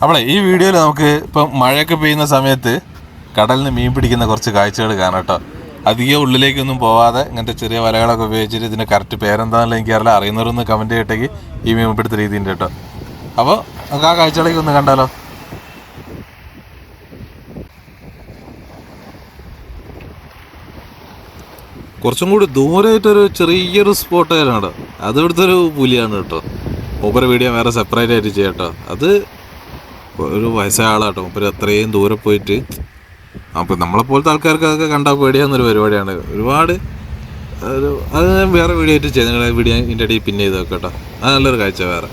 നമ്മളെ ഈ വീഡിയോയിൽ നമുക്ക് ഇപ്പം മഴയൊക്കെ പെയ്യുന്ന സമയത്ത് കടലിന് മീൻ പിടിക്കുന്ന കുറച്ച് കാഴ്ചകൾ കാണാം കേട്ടോ. അധികം ഉള്ളിലേക്കൊന്നും പോവാതെ ഇങ്ങനത്തെ ചെറിയ വലകളൊക്കെ ഉപയോഗിച്ചിട്ട് ഇതിന്റെ കറക്റ്റ് പേരെന്താണെന്ന് എനിക്കറിയില്ല അറിയുന്നവരൊന്ന് കമന്റ് കേട്ടെങ്കിൽ ഈ മീൻ പിടുത്ത രീതിയുണ്ട് കേട്ടോ. അപ്പോൾ നമുക്ക് ആ കാഴ്ചകളേക്ക് ഒന്ന് കണ്ടാലോ? കുറച്ചും കൂടി ദൂരമായിട്ടൊരു ചെറിയൊരു സ്പോട്ട് കേട്ടോ അത് ഇവിടുത്തെ പുലിയാണ് കേട്ടോ. മൂപ്പര വീഡിയോ വേറെ സെപ്പറേറ്റ് ആയിട്ട് ചെയ്യാം കേട്ടോ അത് ഒരു വയസ്സായ ആളാട്ടോ മൂപ്പര് അത്രയും ദൂരെ പോയിട്ട്. അപ്പോൾ നമ്മളെപ്പോലത്തെ ആൾക്കാർക്ക് അതൊക്കെ കണ്ടാൽ പേടിയാവുന്നൊരു പരിപാടിയാണ്. ഒരുപാട് ഒരു അത് വേറെ വീഡിയോ ആയിട്ട് ചെയ്യാം. നിങ്ങളുടെ വീഡിയോ ഇതിന്റെ ഇടയിൽ പിന്നെ ചെയ്ത് കേട്ടോ അത് നല്ലൊരു കാഴ്ച വേറെ.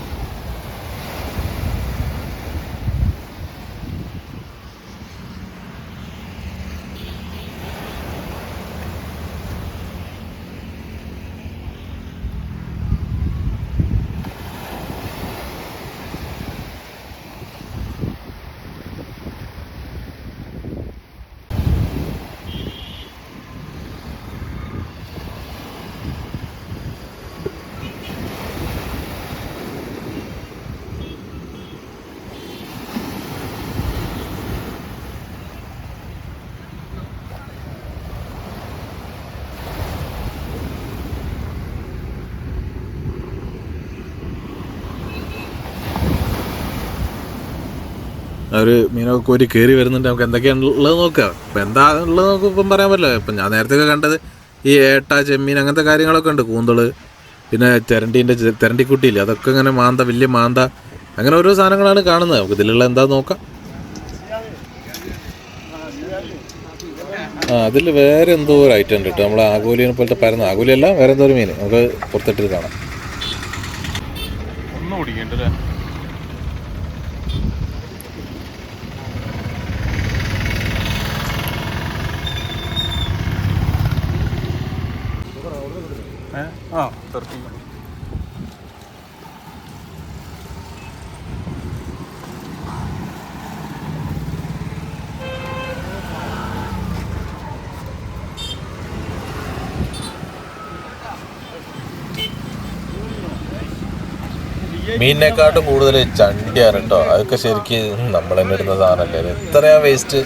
ഒരു മീനൊക്കെ കോരി കയറി വരുന്നുണ്ട്. നമുക്ക് എന്തൊക്കെയാണ് ഉള്ളത് നോക്കാം. ഇപ്പം എന്താ ഉള്ളത് നമുക്ക് ഇപ്പം പറയാൻ പറ്റില്ല. ഇപ്പം ഞാൻ നേരത്തെ കണ്ടത് ഈ ഏട്ട ചെമ്മീൻ അങ്ങനത്തെ കാര്യങ്ങളൊക്കെ ഉണ്ട്. കൂന്തൾ പിന്നെ തെരണ്ടീന്റെ തെരണ്ടിക്കുട്ടിയില്ലേ? അതൊക്കെ ഇങ്ങനെ മാന്ത വലിയ മാന്ത. അങ്ങനെ ഓരോ സാധനങ്ങളാണ് കാണുന്നത്. നമുക്ക് ഇതിലുള്ള എന്താ നോക്കാം. ആ അതിൽ വേറെ എന്തോ ഒരു ഐറ്റം ഉണ്ട് കേട്ടോ. നമ്മൾ ആഗോലിനെ പോലത്തെ പരന്ന ആഗോലിയല്ല വേറെ എന്തോ ഒരു മീൻ. നമുക്ക് പുറത്തിട്ട് കാണാം. ഒന്നും കുടിക്കണ്ടല്ലേ മീനിനെക്കാട്ടും കൂടുതൽ ചണ്ടിയാണ് കേട്ടോ. അതൊക്കെ ശരിക്ക് നമ്മൾ തന്നെ ഇടുന്ന സാധനമല്ലേ? എത്രയാ വേസ്റ്റ്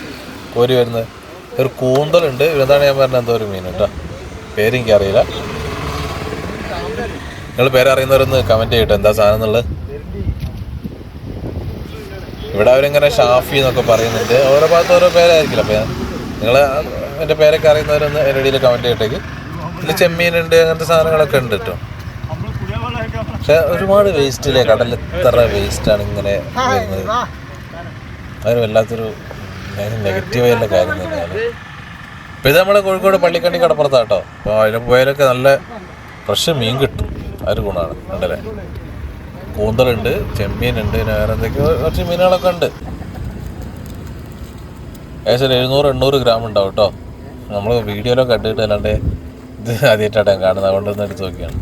കോരി വരുന്നത്? ഒരു കൂന്തലുണ്ട്. ഇതാണ് ഞാൻ പറഞ്ഞ എന്തോ ഒരു മീൻ കേട്ടോ. പേരെനിക്ക് അറിയില്ല നിങ്ങൾ പേരറിയുന്നവരൊന്ന് കമന്റ് ചെയ്യട്ടെ എന്താ സാധനം എന്നുള്ളത്? ഇവിടെ അവരിങ്ങനെ ഷാഫി എന്നൊക്കെ പറയുന്നുണ്ട്. ഓരോ ഭാഗത്ത് ഓരോ പേരായിരിക്കില്ല അപ്പം നിങ്ങൾ എന്റെ പേരൊക്കെ അറിയുന്നവരൊന്ന് എന്റെ ഇടയിൽ കമന്റ് ചെയ്യട്ടേക്ക്. ഇതിൽ ചെമ്മീനുണ്ട് അങ്ങനത്തെ സാധനങ്ങളൊക്കെ ഉണ്ട് കേട്ടോ. പക്ഷെ ഒരുപാട് വേസ്റ്റ് അല്ലേ കടലിൽ എത്ര വേസ്റ്റാണ് ഇങ്ങനെ വരുന്നത്? അതൊരു വല്ലാത്തൊരു നെഗറ്റീവായുള്ള കാര്യം തന്നെയാണ്. ഇപ്പം ഇത് നമ്മുടെ കോഴിക്കോട് പള്ളിക്കണ്ടി കടപ്പുറത്താട്ടോ അപ്പൊ അതിൽ പോയാലൊക്കെ നല്ല ഫ്രഷ് മീൻ കിട്ടും. ആ ഗുണമാണ് ഉണ്ടല്ലേ? കൂന്തലുണ്ട് ചെമ്മീനുണ്ട് പിന്നെ വേറെ എന്തൊക്കെയോ കുറച്ച് മീനുകളൊക്കെ ഉണ്ട്. ഏകദേശം എഴുന്നൂറ് എണ്ണൂറ് ഗ്രാം ഉണ്ടാവും കേട്ടോ നമ്മൾ വീഡിയോയിലൊക്കെ കണ്ടിട്ട് അല്ലാണ്ട് ഇത് ആദ്യമായിട്ടാണ് കാണുന്നത്. അതുകൊണ്ട് ഒന്ന് എടുത്ത് നോക്കിയാണ്.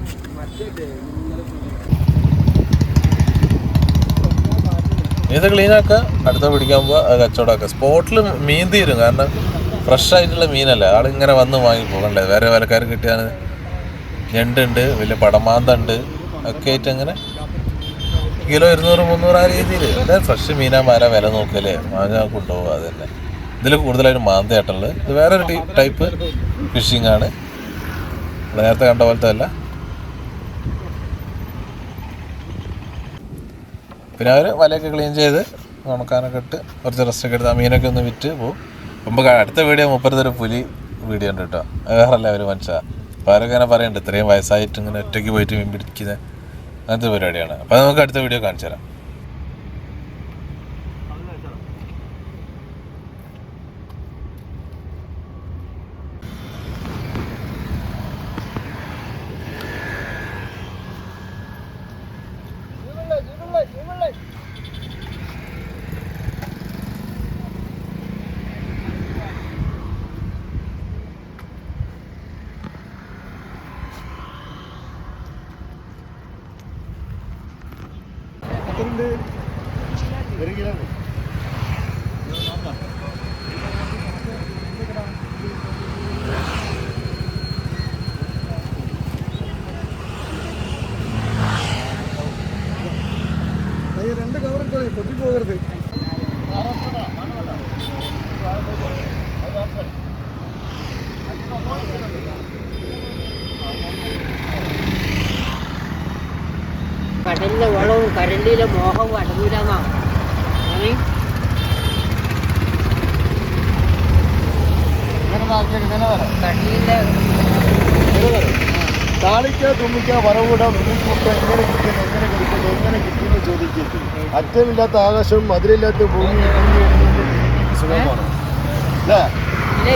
ഇത് ക്ലീനാക്കുക അടുത്ത പിടിക്കാൻ അത് കച്ചവടമാക്കുക സ്പോട്ടിൽ മീൻ തീരും. കാരണം ഫ്രഷ് ആയിട്ടുള്ള മീനല്ല. ആളിങ്ങനെ വന്ന് വാങ്ങി പോകണ്ടേ? വേറെ വിലക്കാർ കിട്ടിയാണ് ഞണ്ടുണ്ട് വലിയ പടമാന്തണ്ട് ഒക്കെ ആയിട്ട് അങ്ങനെ കിലോ ഇരുന്നൂറ് മുന്നൂറ് ആ രീതിയിൽ എന്തായാലും ഫ്രഷ് മീനാമാരാ വില നോക്കല്ലേ മാങ്ങ കൊണ്ടുപോകുക അത് തന്നെ ഇതിൽ കൂടുതലായിട്ട് മാന്തയായിട്ടുള്ളത് ഇത് വേറൊരു ടൈപ്പ് ഫിഷിംഗ് ആണ് നേരത്തെ കണ്ട പോലത്തെ അല്ല. പിന്നെ അവർ വലയൊക്കെ ക്ലീൻ ചെയ്ത് ഉണക്കാനൊക്കെ ഇട്ട് കുറച്ച് റെസ്റ്റ് ഒക്കെ എടുത്ത് മീനൊക്കെ ഒന്ന് വിറ്റ് പോകും മുമ്പ് അടുത്ത വീഡിയോ മുപ്പത്തൊരു പുലി വീഡിയോ ഉണ്ട് കേട്ടോ. വേറെ വേറല്ല ഒരു മനുഷ്യ അവരൊക്കെ ഇങ്ങനെ പറയുന്നുണ്ട് ഇത്രയും വയസ്സായിട്ട് ഇങ്ങനെ ഒറ്റയ്ക്ക് പോയിട്ട് മീൻ പിടിക്കുന്നത് അങ്ങനത്തെ പരിപാടിയാണ്. അപ്പോൾ നമുക്ക് അടുത്ത വീഡിയോ കാണിച്ചു തരാം എത്രയുണ്ട് ഒരു കിലോ. പോകരുത് തൊട്ടി പോകരുത്. കടലിലെ വളവും കരലിലെ മോഹവും അടങ്ങൂലെന്നാണ് കടലിലെ താളിക്ക തുമ്മിക്ക വറവിട മുന്നിൽമുട്ട എങ്ങനെ കിട്ടുന്നു എങ്ങനെ കൊടുക്കുന്നു എങ്ങനെ കിട്ടുന്നു ചോദിക്കരുത് അറ്റമില്ലാത്ത ആകാശവും മധുരമില്ലാത്ത ഭൂമി സുഖമാണ് അല്ലേ ഇല്ലേ,